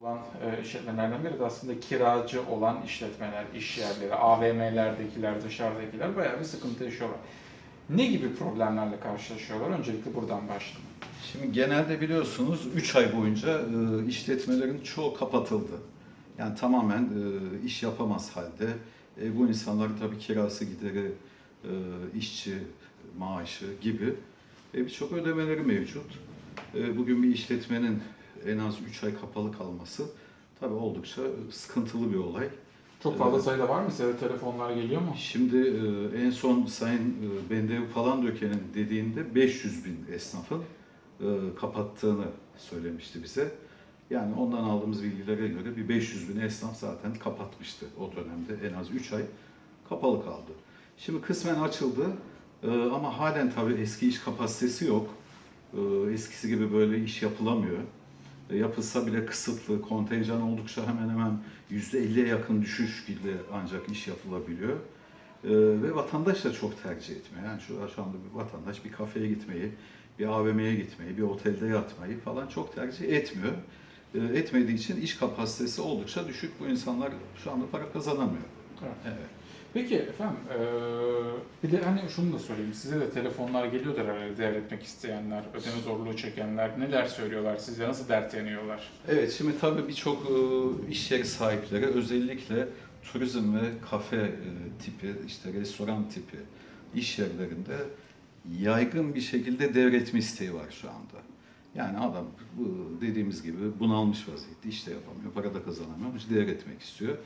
olan e, işletmelerden biri de aslında kiracı olan işletmeler, iş yerleri, AVM'lerdekiler, dışarıdakiler bayağı bir sıkıntı yaşıyorlar. Ne gibi problemlerle karşılaşıyorlar? Öncelikle buradan başlayalım. Şimdi genelde biliyorsunuz 3 ay boyunca e, işletmelerin çoğu kapatıldı. Yani tamamen e, iş yapamaz halde. Bu insanların tabii kirası gideri, işçi maaşı gibi birçok ödemeleri mevcut. Bugün bir işletmenin en az 3 ay kapalı kalması tabii oldukça sıkıntılı bir olay. Çok fazla Evet. sayıda var mı? Size telefonlar geliyor mu? Şimdi e, en son Sayın e, Bendevi falan dökenin dediğinde 500 bin esnafın e, kapattığını söylemişti bize. Yani ondan aldığımız bilgilere göre bir 500 bin esnaf zaten kapatmıştı o dönemde. En az 3 ay kapalı kaldı. Şimdi kısmen açıldı e, ama halen tabii eski iş kapasitesi yok. E, eskisi gibi böyle iş yapılamıyor. Yapılsa bile kısıtlı, kontenjan oldukça hemen hemen %50'ye yakın düşüş ile ancak iş yapılabiliyor. Ee, ve vatandaş da çok tercih etmiyor. Yani şu, şu anda bir vatandaş bir kafeye gitmeyi, bir AVM'ye gitmeyi, bir otelde yatmayı falan çok tercih etmiyor. Ee, etmediği için iş kapasitesi oldukça düşük. Bu insanlar şu anda para kazanamıyor. Evet. Evet. Peki efendim, e, bir de hani şunu da söyleyeyim. Size de telefonlar geliyordur herhalde devretmek isteyenler, ödeme zorluğu çekenler. Neler söylüyorlar size? Nasıl dert yanıyorlar? Evet, şimdi tabii birçok e, iş yeri sahipleri özellikle turizm ve kafe e, tipi, işte restoran tipi iş yerlerinde yaygın bir şekilde devretme isteği var şu anda. Yani adam dediğimiz gibi bunalmış vaziyette, iş de yapamıyor, para da kazanamıyor, devretmek istiyor.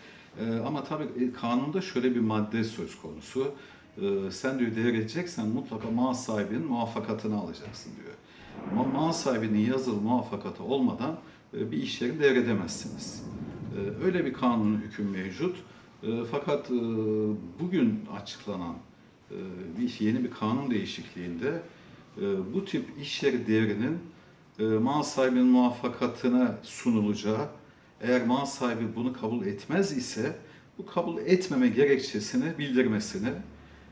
E, ama tabii e, kanunda şöyle bir madde söz konusu. E, sen diyor devredeceksen mutlaka mal sahibinin muvaffakatını alacaksın diyor. Ama mal sahibinin yazılı muvaffakatı olmadan e, bir iş yerini devredemezsiniz. E, Öyle bir kanun hüküm mevcut. Fakat e, bugün açıklanan bir yeni bir kanun değişikliğinde bu tip iş yeri devrinin e, mal sahibinin muvaffakatına sunulacağı, eğer mal sahibi bunu kabul etmez ise bu kabul etmeme gerekçesini bildirmesini,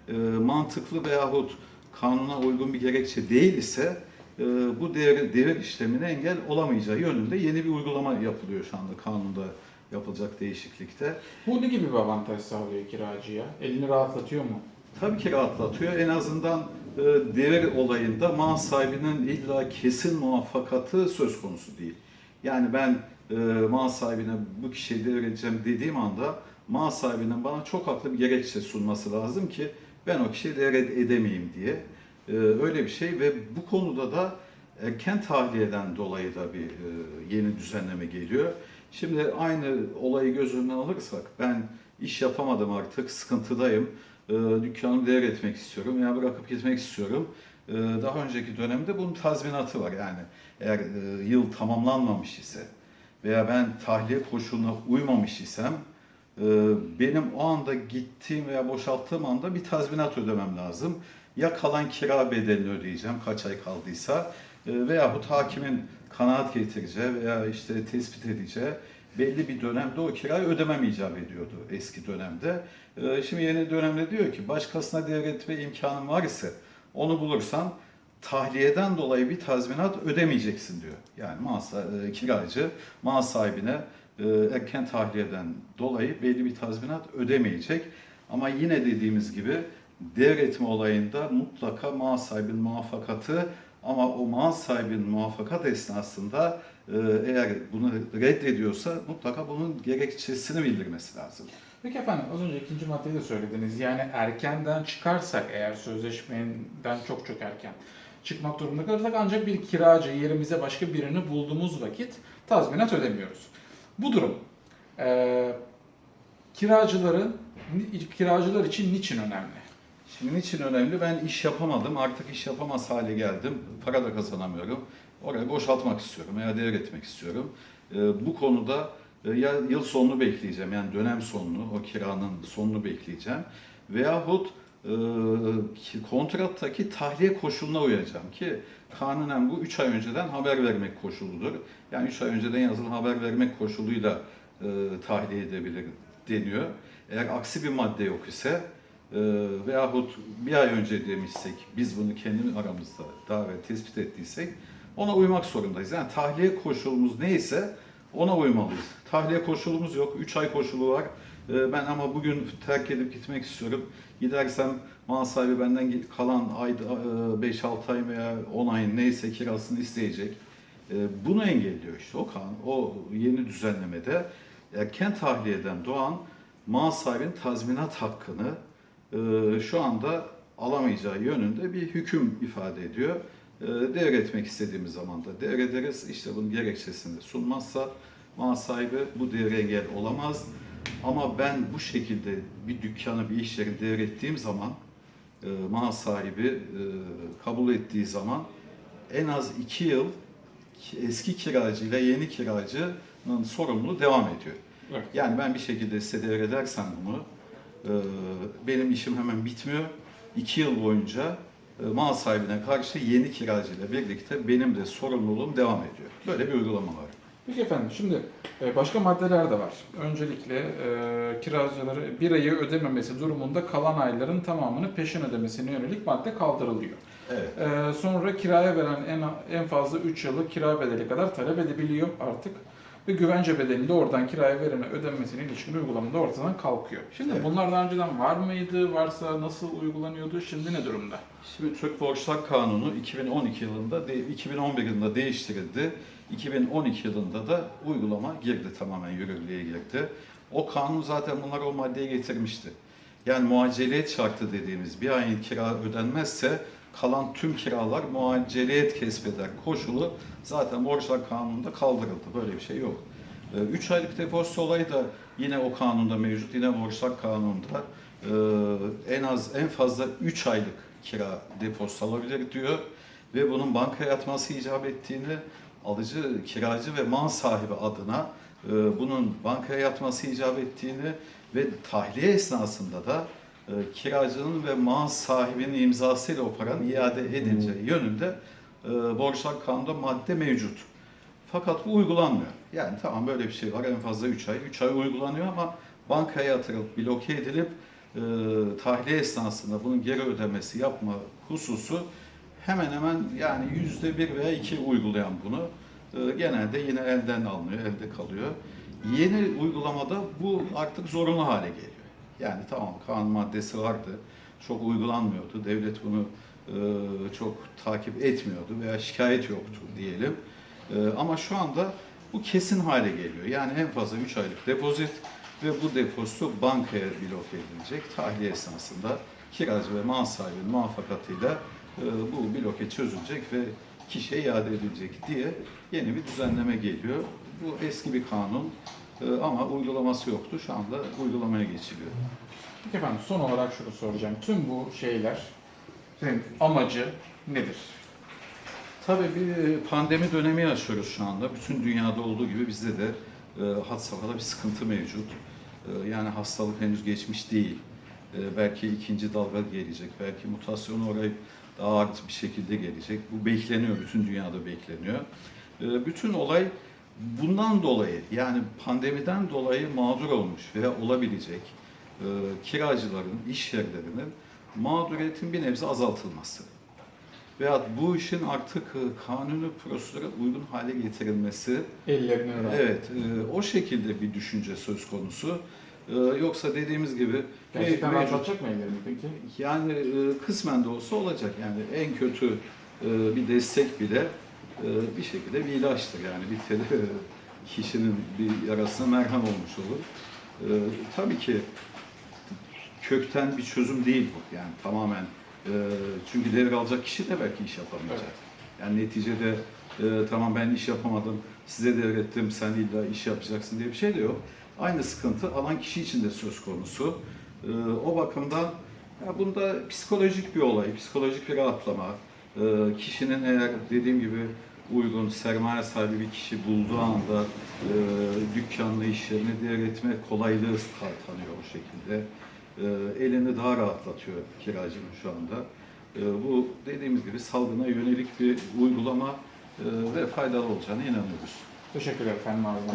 e, mantıklı veyahut kanuna uygun bir gerekçe değil ise e, bu devir, devir işlemine engel olamayacağı yönünde yeni bir uygulama yapılıyor şu anda kanunda yapılacak değişiklikte. Bu ne gibi bir avantaj sağlıyor kiracıya? Elini rahatlatıyor mu? Tabii ki rahatlatıyor. En azından e, devir olayında mal sahibinin illa kesin muvaffakatı söz konusu değil. Yani ben e, mal sahibine bu kişiyi devredeceğim dediğim anda mal sahibinin bana çok haklı bir gerekçe sunması lazım ki ben o kişiyi devret edemeyeyim diye. E, öyle bir şey ve bu konuda da erken tahliyeden dolayı da bir e, yeni düzenleme geliyor. Şimdi aynı olayı göz önüne alırsak ben iş yapamadım artık, sıkıntıdayım e, dükkanımı devretmek istiyorum veya bırakıp gitmek istiyorum. Daha önceki dönemde bunun tazminatı var yani eğer yıl tamamlanmamış ise veya ben tahliye koşuluna uymamış isem e, benim o anda gittiğim veya boşalttığım anda bir tazminat ödemem lazım. Ya kalan kira bedelini ödeyeceğim kaç ay kaldıysa e, veyahut hakimin kanaat getireceği veya işte tespit edeceği belli bir dönemde o kirayı ödemem icap ediyordu eski dönemde. Ee, Şimdi yeni dönemde diyor ki başkasına devretme imkanın var ise onu bulursan tahliyeden dolayı bir tazminat ödemeyeceksin diyor. Yani mal, sa- e, kiracı mal sahibine e, erken tahliyeden dolayı belli bir tazminat ödemeyecek. Ama yine dediğimiz gibi devretme olayında mutlaka mal sahibinin muvaffakatı ama o mal sahibinin muvaffakat esnasında e, eğer bunu reddediyorsa mutlaka bunun gerekçesini bildirmesi lazım. Peki efendim az önce ikinci maddeyi de söylediniz. Yani erkenden çıkarsak eğer sözleşmeden çok çok erken çıkmak durumunda kalırsak ancak bir kiracı yerimize başka birini bulduğumuz vakit tazminat ödemiyoruz. Bu durum eee kiracıların kiracılar için niçin önemli? Şimdi niçin önemli? Ben iş yapamadım, artık iş yapamaz hale geldim. Para da kazanamıyorum. Orayı boşaltmak istiyorum veya devretmek istiyorum. Ee, bu konuda e, ya yıl sonunu bekleyeceğim, yani dönem sonunu, o kiranın sonunu bekleyeceğim. Veyahut e, kontrattaki tahliye koşuluna uyacağım ki kanunen bu 3 ay önceden haber vermek koşuludur. Yani 3 ay önceden yazılı haber vermek koşuluyla e, tahliye edebilir deniyor. Eğer aksi bir madde yok ise e, veyahut bir ay önce demişsek, biz bunu kendi aramızda davet tespit ettiysek ona uymak zorundayız. Yani tahliye koşulumuz neyse Ona uymalıyız. Tahliye koşulumuz yok. 3 ay koşulu var. Ee, Ben ama bugün terk edip gitmek istiyorum. Gidersem mal sahibi benden kalan ayda 5-6 ay veya 10 ayın neyse kirasını isteyecek. Ee, Bunu engelliyor işte o kanun. O yeni düzenlemede erken tahliyeden doğan mal sahibinin tazminat hakkını e, şu anda alamayacağı yönünde bir hüküm ifade ediyor. E, Devretmek istediğimiz zaman da devrederiz. İşte bunun gerekçesini sunmazsa mal sahibi bu devre engel olamaz. Ama ben bu şekilde bir dükkanı, bir iş yerini devrettiğim zaman e, mal sahibi e, kabul ettiği zaman en az iki yıl eski kiracı ile yeni kiracının sorumluluğu devam ediyor. Evet. Yani ben bir şekilde size devredersem bunu, e, benim işim hemen bitmiyor. İki yıl boyunca e, mal sahibine karşı yeni kiracıyla birlikte benim de sorumluluğum devam ediyor. Böyle bir uygulama var. Peki efendim şimdi e, başka maddeler de var. Öncelikle e, kiracıları bir ayı ödememesi durumunda kalan ayların tamamını peşin ödemesine yönelik madde kaldırılıyor. Evet. E, sonra kiraya veren en, en fazla 3 yıllık kira bedeli kadar talep edebiliyor artık. Ve güvence bedelini de oradan kiraya verene ödenmesine ilişkin uygulamada ortadan kalkıyor. Şimdi Evet. bunlar daha önceden var mıydı? Varsa nasıl uygulanıyordu? Şimdi ne durumda? Şimdi Türk Borçlar Kanunu 2012 yılında, de- 2011 yılında değiştirildi. 2012 yılında da uygulama girdi, tamamen yürürlüğe girdi. O kanun zaten bunlar o maddeyi getirmişti. Yani muaceleyet şartı dediğimiz bir ayın kira ödenmezse kalan tüm kiralar muaceleyet kesbeder koşulu zaten borçlar kanununda kaldırıldı. Böyle bir şey yok. 3 aylık depozito olayı da yine o kanunda mevcut. Yine borçlar kanununda e, en az en fazla 3 aylık kira depozito alabilir diyor. Ve bunun bankaya yatması icap ettiğini alıcı, kiracı ve mal sahibi adına e, bunun bankaya yatması icap ettiğini ve tahliye esnasında da kiracının ve mal sahibinin imzasıyla o paranın iade edileceği yönünde e, borçlar kanunda madde mevcut. Fakat bu uygulanmıyor. Yani tamam böyle bir şey var en fazla 3 ay. 3 ay uygulanıyor ama bankaya yatırılıp bloke edilip e, tahliye esnasında bunun geri ödemesi yapma hususu hemen hemen yani yüzde bir veya iki uygulayan bunu e, genelde yine elden alınıyor, elde kalıyor. Yeni uygulamada bu artık zorunlu hale geliyor. Yani tamam kanun maddesi vardı, çok uygulanmıyordu. Devlet bunu e, çok takip etmiyordu veya şikayet yoktu diyelim. E, ama şu anda bu kesin hale geliyor. Yani en fazla 3 aylık depozit ve bu depozito bankaya bloke edilecek. Tahliye esnasında kiracı ve mal sahibinin muvaffakatıyla e, bu bloke çözülecek ve kişiye iade edilecek diye yeni bir düzenleme geliyor. Bu eski bir kanun ama uygulaması yoktu. Şu anda uygulamaya geçiliyor. Peki efendim son olarak şunu soracağım. Tüm bu şeyler senin amacı nedir? Tabii bir pandemi dönemi yaşıyoruz şu anda. Bütün dünyada olduğu gibi bizde de e, had safhada bir sıkıntı mevcut. E, yani hastalık henüz geçmiş değil. E, belki ikinci dalga gelecek, belki mutasyona uğrayıp daha ağır bir şekilde gelecek. Bu bekleniyor, bütün dünyada bekleniyor. E, bütün olay bundan dolayı, yani pandemiden dolayı mağdur olmuş veya olabilecek e, kiracıların, iş yerlerinin mağduriyetin bir nebze azaltılması veyahut bu işin artık e, kanuni prosedüre uygun hale getirilmesi, Ellerine rahat. evet e, o şekilde bir düşünce söz konusu. E, Yoksa dediğimiz gibi Gerçekten rahatlatacak mı ellerini peki? yani e, kısmen de olsa olacak. Yani en kötü e, bir destek bile bir şekilde bir ilaçtır. Yani bir kişinin bir yarasına merhem olmuş olur. E, tabii ki kökten bir çözüm değil bu. Yani tamamen e, çünkü devralacak kişi de belki iş yapamayacak. Evet. Yani neticede e, tamam ben iş yapamadım, size devrettim, sen illa iş yapacaksın diye bir şey de yok. Aynı sıkıntı alan kişi için de söz konusu. E, o bakımdan ya bunda psikolojik bir olay, psikolojik bir rahatlama. E, kişinin eğer dediğim gibi uygun sermaye sahibi bir kişi bulduğu anda e, dükkanlı işlerini devretme kolaylığı ta- tanıyor o şekilde. E, elini daha rahatlatıyor kiracının şu anda. E, bu dediğimiz gibi salgına yönelik bir uygulama e, ve faydalı olacağına inanıyoruz. Teşekkürler efendim ağzına.